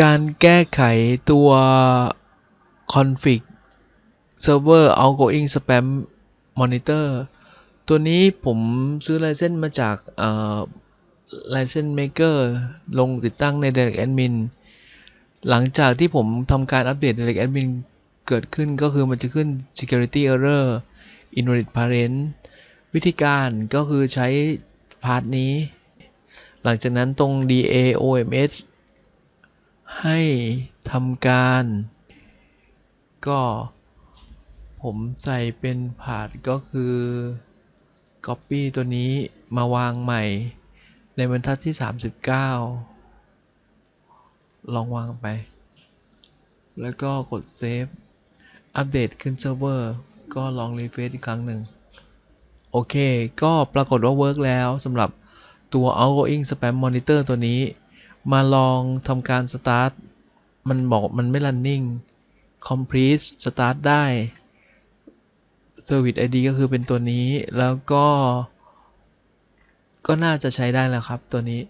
การแก้ไขตัว config server outgoing spam monitor ตัวนี้ผมซื้อไลเซนส์มาจากไลเซนส์ maker ลงติดตั้งใน direct admin หลังจากที่ผมทำการอัปเดต direct admin เกิดขึ้นก็คือมันจะขึ้น security error invalid parent วิธีการก็คือใช้พาร์ทนี้ หลังจากนั้นตรง DAOMS ให้ทำการ ก็ผมใส่เป็นพาร์ทก็คือ Copy ตัวนี้มาวางใหม่ในบรรทัดที่ 39 ลองวางไป แล้วก็กด Save อัปเดตขึ้นเซิร์ฟเวอร์ ก็ลองรีเฟรชอีกครั้งหนึ่ง โอเค ก็ปรากฏว่าเวิร์กแล้วสำหรับตัว outgoing spam monitor ตัวนี้ มาลองทำการ start มันบอกมันไม่ running complete start ได้ service ID ก็คือเป็นตัวนี้ แล้วก็ ก็น่าจะใช้ได้แล้วครับตัวนี้